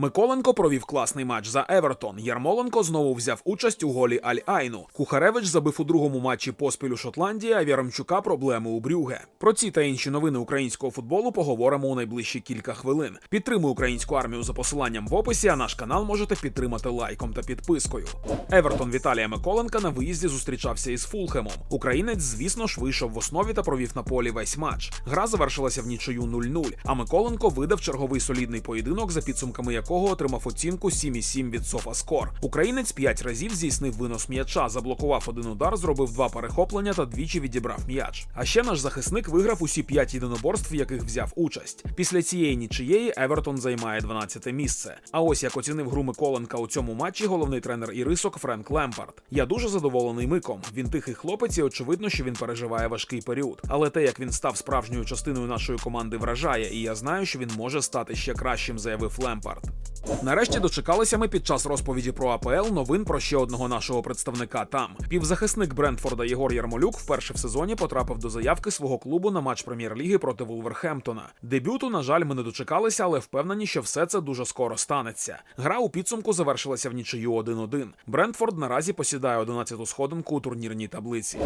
Миколенко провів класний матч за Евертон. Ярмоленко знову взяв участь у голі Аль-Айну. Кухаревич забив у другому матчі поспіль у Шотландії, а Вірамчука проблеми у Брюге. Про ці та інші новини українського футболу поговоримо у найближчі кілька хвилин. Підтримуй українську армію за посиланням в описі, а наш канал можете підтримати лайком та підпискою. Евертон Віталія Миколенка на виїзді зустрічався із Фулхемом. Українець, звісно ж, вийшов в основі та провів на полі весь матч. Гра завершилася в нічию 0-0, а Миколенко видав черговий солідний поєдинок, за підсумками якого отримав оцінку 7,7 від Софаскор. Українець п'ять разів здійснив винос м'яча, заблокував один удар, зробив два перехоплення та двічі відібрав м'яч. А ще наш захисник виграв усі п'ять єдиноборств, в яких взяв участь. Після цієї нічиєї Евертон займає 12 місце. А ось як оцінив гру Миколенка у цьому матчі головний тренер Ірисок Френк Лемпард. Я дуже задоволений миком. Він тихий хлопець, і очевидно, що він переживає важкий період. Але те, як він став справжньою частиною нашої команди, вражає, і я знаю, що він може стати ще кращим, заявив Лемпард. Нарешті дочекалися ми під час розповіді про АПЛ новин про ще одного нашого представника там. Півзахисник Брентфорда Єгор Ярмолюк вперше в сезоні потрапив до заявки свого клубу на матч прем'єр-ліги проти Вулверхемптона. Дебюту, на жаль, ми не дочекалися, але впевнені, що все це дуже скоро станеться. Гра у підсумку завершилася в нічию 1-1. Брентфорд наразі посідає 11-ту сходинку у турнірній таблиці.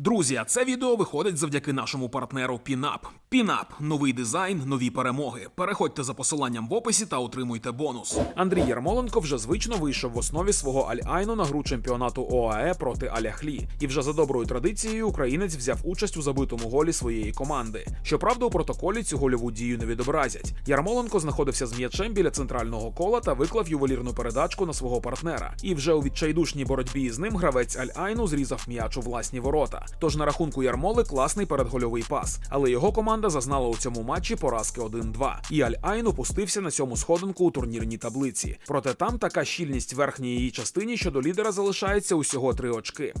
Друзі, це відео виходить завдяки нашому партнеру Пінап. Пінап новий дизайн, нові перемоги. Переходьте за посиланням в описі та отримуйте бонус. Андрій Ярмоленко вже звично вийшов в основі свого Аль-Айну на гру чемпіонату ОАЕ проти Аляхлі. І вже за доброю традицією українець взяв участь у забитому голі своєї команди. Щоправда, у протоколі цю гольову дію не відобразять. Ярмоленко знаходився з м'ячем біля центрального кола та виклав ювелірну передачку на свого партнера. І вже у відчайдушній боротьбі з ним гравець Аль-Айну зрізав м'яч у власні ворота. Тож на рахунку Ярмоли класний передгольовий пас, але його команда зазнала у цьому матчі поразки 1-2. І Аль-Айн опустився на цьому сходинку у турнірній таблиці. Проте там така щільність в верхній її частині, що до лідера залишається усього три очки.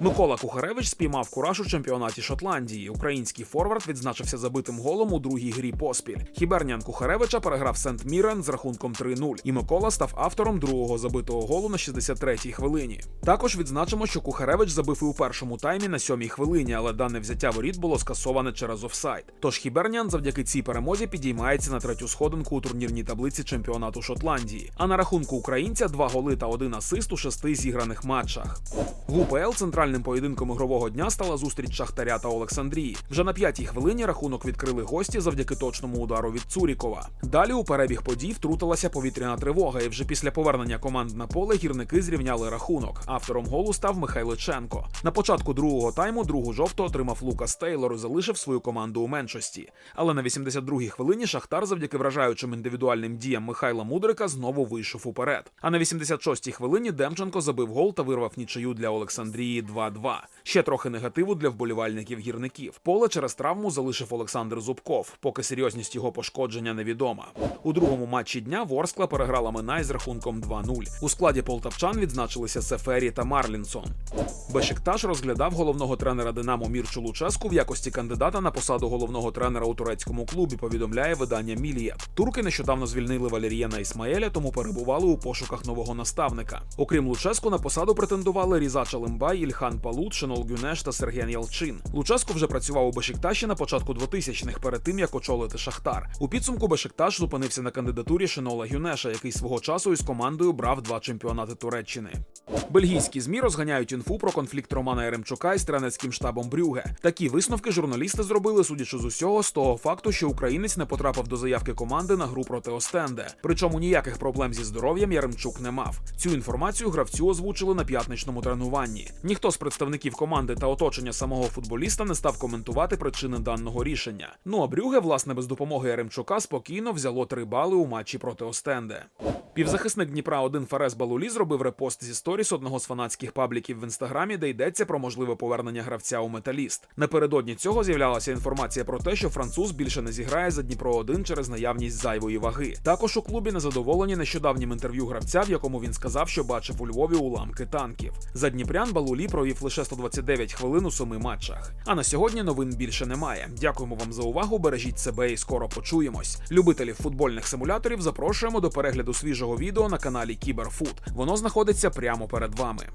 Микола Кухаревич спіймав кураж у чемпіонаті Шотландії. Український форвард відзначився забитим голом у другій грі поспіль. Хібернян Кухаревича переграв Сент Мірен з рахунком 3-0, і Микола став автором другого забитого голу на 63-й хвилині. Також відзначимо, що Кухаревич забив і у першому таймі на сьомій хвилині, але дане взяття воріт було скасоване через офсайд. Тож Хібернян завдяки цій перемозі підіймається на третю сходинку у турнірній таблиці чемпіонату Шотландії. А на рахунку українця два голи та один асист у шести зіграних матчах. В УПЛ центральним поєдинком ігрового дня стала зустріч Шахтаря та Олександрії. Вже на п'ятій хвилині рахунок відкрили гості завдяки точному удару від Цурікова. Далі у перебіг подій втрутилася повітряна тривога, і вже після повернення команд на поле гірники зрівняли рахунок. Автором голу став Михайличенко. На початку другого тайму другу жовту отримав Лукас Тейлор і залишив свою команду у меншості. Але на 82-й хвилині Шахтар завдяки вражаючим індивідуальним діям Михайла Мудрика знову вийшов уперед. А на 86-й хвилині Демченко забив гол та вирвав нічию для Олександрії 2-2. Ще трохи негативу для вболівальників гірників. Поле через травму залишив Олександр Зубков, поки серйозність його пошкодження невідома. У другому матчі дня Ворскла переграла Минай з рахунком 2-0. У складі полтавчан відзначилися Сефері та Марлінсон. Бешикташ розглядав головного тренера Динамо Мірчу Луческу в якості кандидата на посаду головного тренера у турецькому клубі. Повідомляє видання Мілія. Турки нещодавно звільнили Валерієна Ісмаеля, тому перебували у пошуках нового наставника. Окрім Луческу, на посаду претендували Різа Чалимбай, Ільхан Палут, Шенол Гюнеш та Сергіан Ялчин. Луческу вже працював у Бешикташі на початку 2000-х, перед тим як очолити Шахтар. У підсумку Бешикташ зупинився на кандидатурі Шенола Гюнеша, який свого часу із командою брав два чемпіонати Туреччини. Бельгійські змі розганяють інфу про конфлікт Романа Яремчука із тренерським штабом Брюге. Такі висновки журналісти зробили, судячи з усього, з того факту, що українець не потрапив до заявки команди на гру проти Остенде. Причому ніяких проблем зі здоров'ям Яремчук не мав. Цю інформацію гравцю озвучили на п'ятничному тренуванні. Ніхто з представників команди та оточення самого футболіста не став коментувати причини даного рішення. Ну а Брюге, власне, без допомоги Яремчука спокійно взяло три бали у матчі проти Остенде. Півзахисник Дніпра 1 Ферес Балулі зробив репост зі сторіс одного з фанатських пабліків в інстаграмі, де йдеться про можливе повернення гравця у металіст. Напередодні цього з'являлася інформація про те, що француз більше не зіграє за Дніпро 1 через наявність зайвої ваги. Також у клубі незадоволені нещодавнім інтерв'ю гравця, в якому він сказав, що бачив у Львові уламки танків. За Дніпрян Балулі провів лише 129 хвилин у семи матчах. А на сьогодні новин більше немає. Дякуємо вам за увагу. Бережіть себе і скоро почуємось. Любителів футбольних симуляторів запрошуємо до перегляду свіжого відео на каналі Кіберфут. Воно знаходиться прямо перед вами.